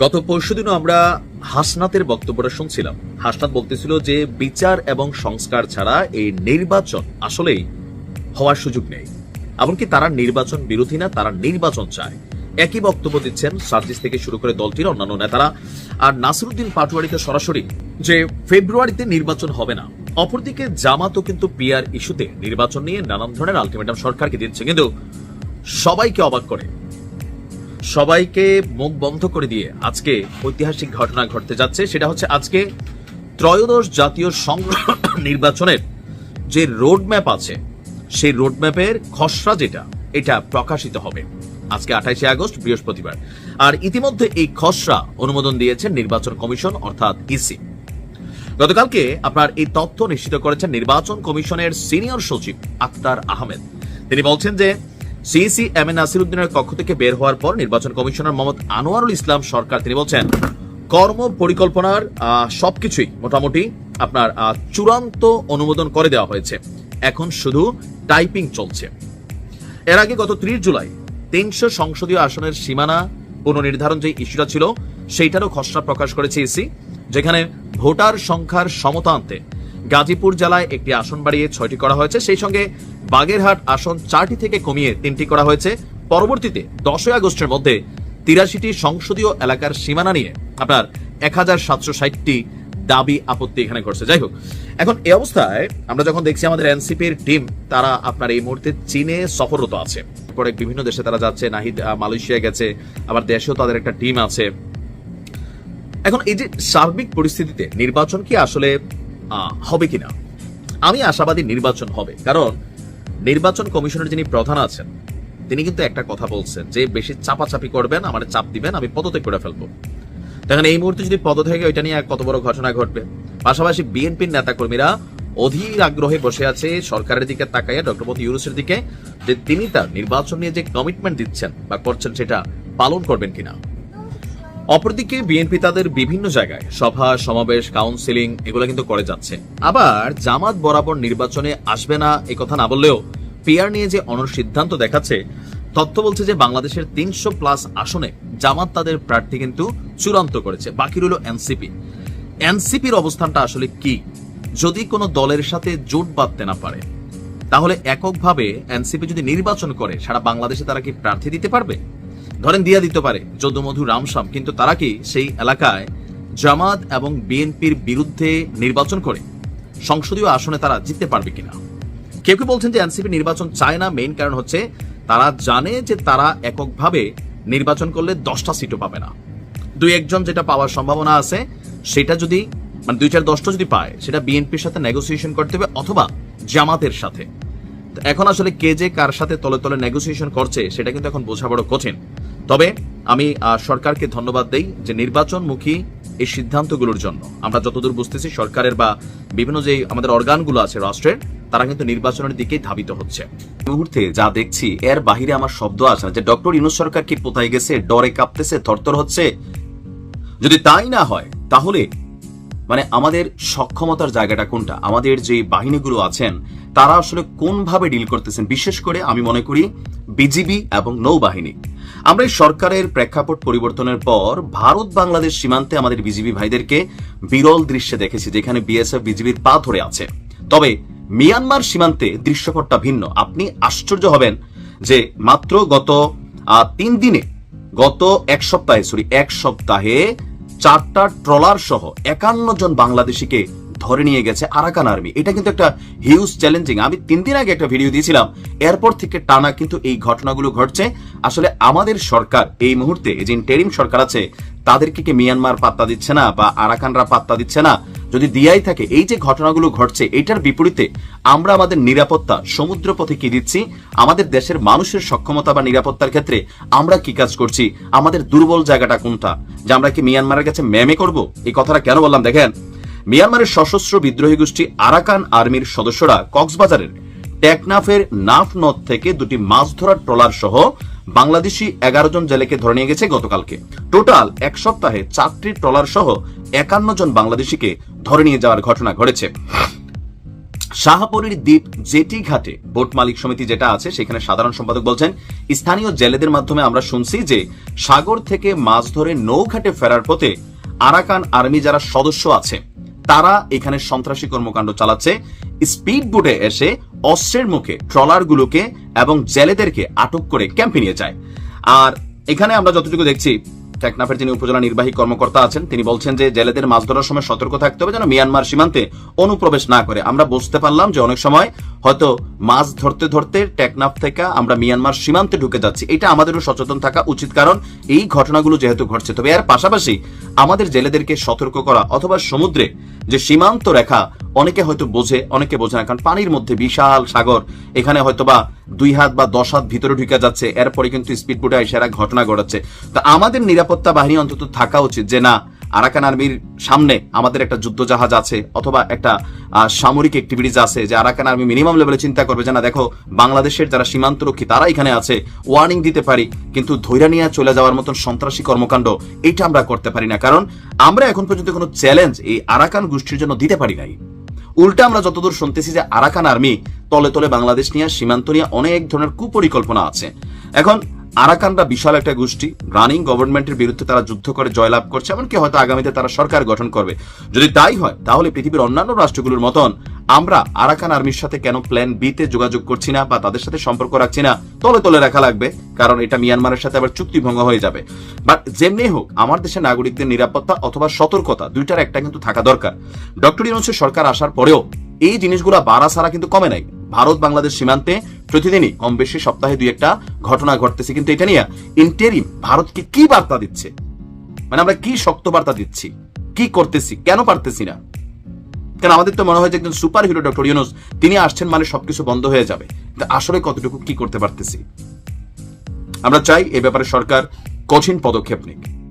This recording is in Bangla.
গত পরশু দিনও আমরা হাসনাতের বক্তব্যটা শুনছিলাম। হাসনাত বলতেছিল যে বিচার এবং সংস্কার ছাড়া এই নির্বাচন আসলেই হওয়ার সুযোগ নেই। এমনকি তারা নির্বাচন বিরোধী না, তারা নির্বাচন চায়। একই বক্তব্য দিচ্ছেন সার্জিস থেকে শুরু করে দলটির অন্যান্য নেতারা। আর নাসিরুদ্দিন পাটোয়ারিতে সরাসরি যে ফেব্রুয়ারিতে নির্বাচন হবে না, অপরদিকে জামাতও কিন্তু পিআর ইস্যুতে নির্বাচন নিয়ে নানান ধরনের আলটিমেটাম সরকারকে দিচ্ছে। কিন্তু সবাইকে অবাক করে সবাইকে মুখ বন্ধ করে দিয়ে আজকে ঐতিহাসিক ঘটনা ঘটতে যাচ্ছে। সেটা হচ্ছে আজকে ত্রয়োদশ জাতীয় সংগ্রহ নির্বাচনের যে রোডম্যাপ আছে, সেই রোডম্যাপের খসড়া যেটা, এটা প্রকাশিত হবে আজকে আঠাইশে আগস্ট, বৃহস্পতিবার। আর ইতিমধ্যে এই খসড়া অনুমোদন দিয়েছেন নির্বাচন কমিশন, অর্থাৎ ইসি। গতকালকে আপনার এই তথ্য নিশ্চিত করেছেন নির্বাচন কমিশনের সিনিয়র সচিব আক্তার আহমেদ। তিনি বলছেন যে সিইসি এম এ নাসিরুদ্দিনের কক্ষ থেকে বের হওয়ার পর নির্বাচন কমিশনার মোহাম্মদ আনোয়ারুল ইসলাম সরকার, তিনি বলছেন, কর্ম পরিকল্পনার সবকিছুই মোটামুটি আপনার চূড়ান্ত অনুমোদন করে দেওয়া হয়েছে। এখন শুধু টাইপিং চলছে। এর আগে গত ত্রিশ জুলাই তিনশো সংসদীয় আসনের সীমানা পুনর্নির্ধারণ যে ইস্যুটা ছিল, সেইটারও খসড়া প্রকাশ করেছে ইসি, যেখানে ভোটার সংখ্যার সমতা আনতে গাজীপুর জেলায় একটি আসন বাড়িয়ে ছয়টি করা হয়েছে। সেই সঙ্গে বাগেরহাট আসন চারটি থেকে কমিয়ে তিনটি করা হয়েছে। পরবর্তীতে দশই আগস্টের মধ্যে তিরাশিটি সংসদীয় এলাকার সীমানা নিয়ে আপনার এক হাজার সাতশো ষাটটি দাবি আপত্তি এখানে করছে যাই হোক, এখন এই অবস্থায় আমরা যখন দেখছি আমাদের এনসিপির টিম, তারা আপনার এই মুহূর্তে চীনে সফররত আছে। পরে বিভিন্ন দেশে তারা যাচ্ছে, নাহিদ মালয়েশিয়া গেছে, আবার দেশেও তাদের একটা টিম আছে। এখন এই যে সার্বিক পরিস্থিতিতে নির্বাচন কি আসলে হবে কিনা? আমি আশাবাদী নির্বাচন হবে। কারণ নির্বাচন কমিশনের যিনি প্রধান আছেন, তিনি কিন্তু একটা কথা বলছেন যে বেশি চাপাচাপি করবেন, আমার চাপ দিবেন, আমি পদত্যাগ করে ফেলব। দেখেন, এই মুহূর্তে যদি পদত্যাগে ওইটা নিয়ে কত বড় ঘটনা ঘটবে? পাশাপাশি বিএনপির নেতাকর্মীরা অধীর আগ্রহে বসে আছে সরকারের দিকে তাকাইয়া, ডক্টর মোদী ইউনুসের দিকে, যে তিনি তার নির্বাচন নিয়ে যে কমিটমেন্ট দিচ্ছেন বা করছেন, সেটা পালন করবেন কিনা? অপরদিকে বিএনপি তাদের বিভিন্ন জায়গায় সভা, সমাবেশ কাউন্সিলিং এগুলো কিন্তু করে যাচ্ছে। আবার জামাত বরাবর নির্বাচনে আসবে না এ কথা না বললেও পিয়ার নিয়ে যে অনর সিদ্ধান্ত দেখাচ্ছে, তথ্য বলছে যে বাংলাদেশের তিনশো প্লাস আসনে জামাত তাদের প্রার্থী কিন্তু চূড়ান্ত করেছে। বাকি রইল এনসিপি। এনসিপির অবস্থানটা আসলে কি? যদি কোনো দলের সাথে জোট বাঁধতে না পারে, তাহলে এককভাবে এনসিপি যদি নির্বাচন করে, সারা বাংলাদেশে তারা কি প্রার্থী দিতে পারবে? ধরেন দিয়া দিতে পারে যদুমধু রামসাম, কিন্তু তারা কি সেই এলাকায় জামাত এবং বিএনপির বিরুদ্ধে নির্বাচন করে? সংসদীয় আসনে তারা জিততে পারবে কিনা? কেউ কেউ বলছেন যে এনসিপি নির্বাচন চায় না? মেইন কারণ হচ্ছে তারা জানে যে তারা এককভাবে নির্বাচন করলে দশটা সিটও পাবে না। দুই একজন যেটা পাওয়ার সম্ভাবনা আছে, সেটা যদি মানে দুই চার দশটা যদি পায়, সেটা বিএনপির সাথে নেগোসিয়েশন করতে হবে অথবা জামাতের সাথে। এখন আসলে কে যে কার সাথে তলে তলে নেগোসিয়েশন করছে, সেটা কিন্তু এখন বোঝা বড় কঠিন। তবে আমি সরকারকে ধন্যবাদ দেই যে নির্বাচনমুখী এই সিদ্ধান্তগুলোর জন্য। আমরা যতদূর বুঝতেছি সরকারের বা বিভিন্ন যে আমাদের অর্গানগুলো আছে রাষ্ট্রের, তারা কিন্তু নির্বাচনের দিকেই ধাবিত হচ্ছে। মুহূর্তে যা দেখছি, এর বাহিরে আমার শব্দ আসে যে ডক্টর ইনুস সরকার কি কোথায় গেছে, ডরে কাঁপতেছে, থরথর হচ্ছে? যদি তাই না হয়, তাহলে মানে আমাদের সক্ষমতার জায়গাটা কোনটা? আমাদের যে বাহিনীগুলো আছেন, তারা আসলে কোনভাবে ডিল করতেছেন? বিশেষ করে আমি মনে করি বিজিবি এবং নৌবাহিনী। আমরা এই সরকারের প্রেক্ষাপট পরিবর্তনের পর ভারত বাংলাদেশ সীমান্তে আমাদের বিজিবি ভাইদেরকে বিরল দৃশ্যে দেখেছি, যেখানে বিএসএফ বিজিবির পা ধরে আছে। তবে মিয়ানমার সীমান্তে দৃশ্যপটটা ভিন্ন। আপনি আশ্চর্য হবেন যে মাত্র গত তিন দিনে, গত এক সপ্তাহে সরি এক সপ্তাহে চারটা ট্রলার সহ একান্ন জন বাংলাদেশিকে ধরে নিয়ে গেছে আরাকান আর্মি। এটা কিন্তু একটা হিউজ চ্যালেঞ্জিং আমি তিন দিন আগে একটা ভিডিও দিয়েছিলাম। এরপর থেকে টানা কিন্তু এই ঘটনাগুলো ঘটছে। আসলে আমাদের সরকার, এই মুহূর্তে যে টেরিম সরকার আছে, তাদেরকে কি মিয়ানমার পাত্তা দিচ্ছে না বা আরাকানরা পাত্তা দিচ্ছে না? যদি দিয়াই থাকে, এই যে ঘটনাগুলো ঘটছে, এটার বিপরীতে আমরা আমাদের নিরাপত্তা সমুদ্র পথে কি দিচ্ছি? আমাদের দেশের মানুষের সক্ষমতা বা নিরাপত্তার ক্ষেত্রে আমরা কি কাজ করছি? আমাদের দুর্বল জায়গাটা কোনটা? যে আমরা কি মিয়ানমারের কাছে ম্যামে করব? এই কথাটা কেন বললাম? দেখেন, মিয়ানমারের সশস্ত্র বিদ্রোহী গোষ্ঠী আরাকান আর্মির সদস্যরা কক্সবাজারের টেকনাফের নাফ নদ থেকে দুটি মাছ ধরার ট্রলার সহ বাংলাদেশি এগারো জন জেলেকে ধরে নিয়ে গেছে গতকালকে। টোটাল এক সপ্তাহে চারটি ট্রলার সহ একান্ন জন বাংলাদেশিকে ধরে নিয়ে যাওয়ার ঘটনা ঘটেছে। শাহপরীর দ্বীপ জেটি ঘাটে বোট মালিক সমিতি যেটা আছে, সেখানে সাধারণ সম্পাদক বলছেন, স্থানীয় জেলেদের মাধ্যমে আমরা শুনছি যে সাগর থেকে মাছ ধরে নৌঘাটে ফেরার পথে আরাকান আর্মি যারা সদস্য আছে তারা এখানে সন্ত্রাসী কর্মকাণ্ড চালাচ্ছে। স্পিড বোটে এসে অস্ত্রের মুখে ট্রলারগুলোকে এবং জেলেদেরকে আটক করে ক্যাম্পে নিয়ে যায়। আর এখানে আমরা যতটুকু দেখছি টেকনাফের যিনি উপজেলা নির্বাহী কর্মকর্তা আছেন, তিনি বলছেন যে জেলেদের মাছ ধরার সময় সতর্ক থাকতে হবে যেন মিয়ানমার সীমান্তে অনুপ্রবেশ না করে। আমরা বুঝতে পারলাম যে অনেক সময় হয়তো মাছ ধরতে ধরতে টেকনাফ থেকে আমরা মিয়ানমার সীমান্তে ঢুকে যাচ্ছি। এটা আমাদেরও সচেতন থাকা উচিত, কারণ এই ঘটনাগুলো যেহেতু ঘটছে, তবে এর পাশাপাশি আমাদের জেলেদেরকে সতর্ক করা অথবা সমুদ্রে যে সীমান্ত রেখা অনেকে হয়তো বোঝে, অনেকে বোঝে না, কারণ পানির মধ্যে বিশাল সাগর, এখানে হয়তো বা দুই হাত বা দশ হাত ভিতরে ঢুকে যাচ্ছে, এরপরে কিন্তু স্পিড বোটে এসে ঘটনা ঘটাচ্ছে। তো আমাদের নিরাপত্তা বাহিনী অন্তত থাকা উচিত যে, না, আরাকান আর্মির সামনে আমাদের একটা যুদ্ধ জাহাজ আছে, অথবা একটা সামরিক অ্যাক্টিভিটিস আছে যে আরাকান আর্মি মিনিমাম লেভেলে চিন্তা করবে যে, না, দেখো, বাংলাদেশের যারা সীমান্তরক্ষী, তারা এখানে আছে ওয়ার্নিং দিতে পারি, কিন্তু ধৈর্য নিয়ে চলে যাওয়ার মতন সন্ত্রাসী কর্মকাণ্ড, এটা আমরা করতে পারি না। কারণ আমরা এখন পর্যন্ত কোনো চ্যালেঞ্জ এই আরাকান গোষ্ঠীর জন্য দিতে পারি নাই। উল্টা আমরা যতদূর শুনতেছি যে আরাকান আর্মি তলে তলে বাংলাদেশ নিয়ে, সীমান্ত নিয়ে অনেক ধরনের কুপরিকল্পনা আছে। এখন আরাকানরা বিশাল একটা গোষ্ঠী, রানিং গভর্নমেন্টের বিরুদ্ধে তারা যুদ্ধ করে, জয়লাভ করছে, এমনকি হয়তো আগামীতে তারা সরকার গঠন করবে। যদি তাই হয়, তাহলে পৃথিবীর অন্যান্য রাষ্ট্রগুলোর মতন আমরা আরাকান আর্মির সাথে কেন প্ল্যান বি তে যোগাযোগ করছি না বা তাদের সাথে সম্পর্ক রাখছি না, তলে তলে রাখা লাগবে, কারণ এটা মিয়ানমারের সাথে আবার চুক্তি ভঙ্গ হয়ে যাবে। বাট যেমনি হোক, আমার দেশের নাগরিকদের নিরাপত্তা অথবা সতর্কতা দুইটার একটা কিন্তু থাকা দরকার। ডক্টর ইউনুসের সরকার আসার পরেও এই জিনিসগুলো বাড়া সারা কিন্তু কমে নাই। ভারত, বাংলাদেশ সীমান্তে প্রতিদিনই কম বেশি সপ্তাহে দুই একটা ঘটনা ঘটতেছে, কিন্তু এটা নিয়ে ইন্টেরিম ভারতকে কি বার্তা দিচ্ছে? মানে আমরা কি শক্ত বার্তা দিচ্ছি? কি করতেছি? কেন পারতেছি না? কারণ আমাদের তো মনে হয় যে একজন সুপার হিরো ডক্টর ইউনুস, তিনি আসছেন মানে সবকিছু বন্ধ হয়ে যাবে। তা আসলে কতটুকু কি করতে পারতেছি? আমরা চাই এ ব্যাপারে সরকার কঠিন পদক্ষেপ নিক।